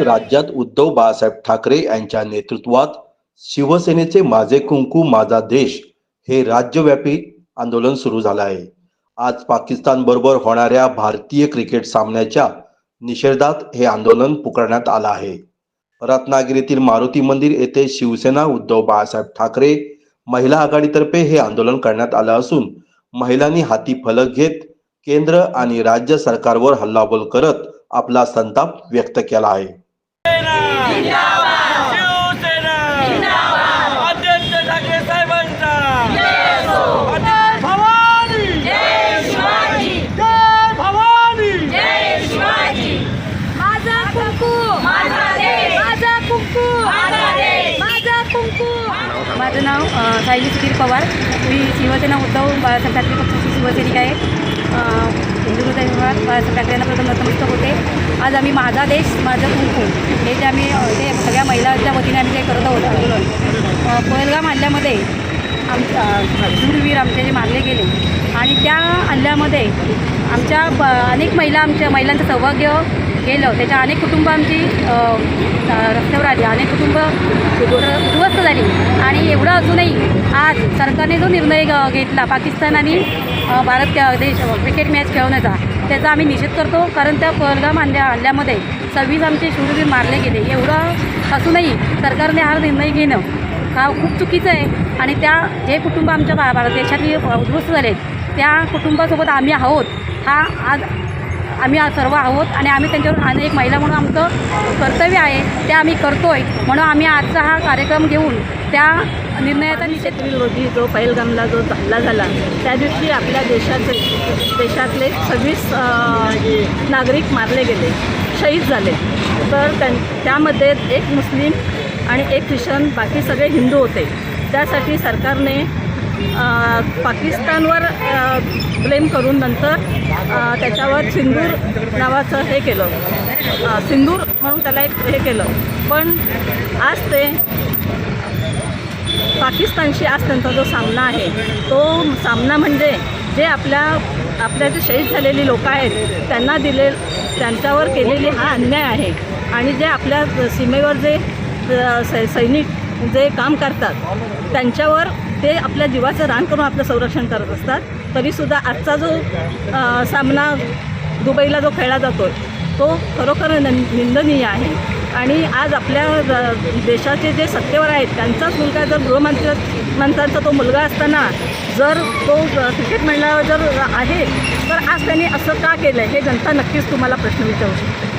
राज्यात उद्धव बाळासाहेब ठाकरे यांच्या नेतृत्वात शिवसेनेचे माझे कुंकू माझा देश हे राज्यव्यापी आंदोलन सुरू झालं आहे. आज पाकिस्तान बरोबर होणाऱ्या भारतीय क्रिकेट सामन्याच्या निषेधात हे आंदोलन पुकारण्यात आलं आहे. रत्नागिरीतील मारुती मंदिर येथे शिवसेना उद्धव बाळासाहेब ठाकरे महिला आघाडीतर्फे हे आंदोलन करण्यात आलं असून महिलांनी हाती फलक घेत केंद्र आणि राज्य सरकारवर हल्लाबोल करत आपला संताप व्यक्त केला आहे. माझा कुंकू माझा देश माझा कुंकू! माझा देश माझा कुंकू! माझं नाव सायली सुधीर पवार. मी शिवसेना उद्धव बाळासाहेब ठाकरे पक्षाची शिवसैनिक आहे. अ, हिंदू हृदय विभाग प्रथम नतमस्तक होते. आज आम्ही माझा देश माझं कुंकू हे जे आम्ही ते सगळ्या महिलांच्या वतीने आम्ही ते करत आहोत. आंदोलन कोयलगाम हल्ल्यामध्ये आमच्या शूरवीर आमचे जे मारले गेले. आणि त्या हल्ल्यामध्ये आमच्या ब अनेक महिला आमच्या महिलांचं सौभाग्य गेलं. त्याच्या अनेक कुटुंब आमची रस्त्यावर आली. अनेक कुटुंब उद्ध्वस्त झाली. आणि एवढं अजूनही आज सरकारने जो निर्णय ग- घेतला पाकिस्तान आणि भारत देश क्रिकेट मॅच खेळवण्याचा त्याचा आम्ही निषेध करतो. कारण त्या पहलगाम हल्ल्या हल्ल्यामध्ये सव्वीस आमचे शूरवीर मारले गेले. एवढं असूनही सरकारने हा निर्णय घेणं हा खूप चुकीचं आहे. आणि त्या जे कुटुंब आमच्या भारत देशातली उद्ध्वस्त झाले त्या कुटुंबासोबत आम्ही आहोत. हा आज आम्ही सर्व आहोत आणि आम्ही त्यांच्यावर आणि एक महिला म्हणून आमचं कर्तव्य आहे. ते आम्ही करतो आहे म्हणून आम्ही आजचा हा कार्यक्रम घेऊन त्या निर्णयाचा निषेध विरोधी रोजी जो पहिलगामला जो हल्ला झाला त्या दिवशी आपल्या देशाचे देशातले सव्वीस नागरिक मारले गेले शहीद झाले. तर त्यां त्यामध्ये एक मुस्लिम आणि एक ख्रिश्चन बाकी सगळे हिंदू होते. त्यासाठी सरकारने पाकिस्तानवर ब्लेम करून नंतर त्याच्यावर सिंदूर नावाचं हे केलं. सिंदूर म्हणून त्याला एक हे केलं. पण आज ते पाकिस्तानशी आज त्यांचा जो सामना आहे तो सामना म्हणजे जे आपल्या आपल्या जे शहीद झालेली लोक आहेत त्यांना दिले त्यांच्यावर केलेली हा अन्याय आहे. आणि जे आपल्या सीमेवर जे सै सैनिक जे काम करतात त्यांच्यावर ते आपल्या जीवाचं रान करून आपलं संरक्षण करत असतात. तरीसुद्धा आजचा जो सामना दुबईला जो खेळला जातो तो खरोखर न निंदनीय आहे. आणि आज आपल्या द- देशाचे जे सत्तेवर आहेत त्यांचाच मुलगा जर गृहमंत्री मंत्र्यांचा तो मुलगा असताना जर तो क्रिकेट मंडळावर जर आहे तर आज त्यांनी असं का केलं आहे हे जनता नक्कीच तुम्हाला प्रश्न विचारू शकते.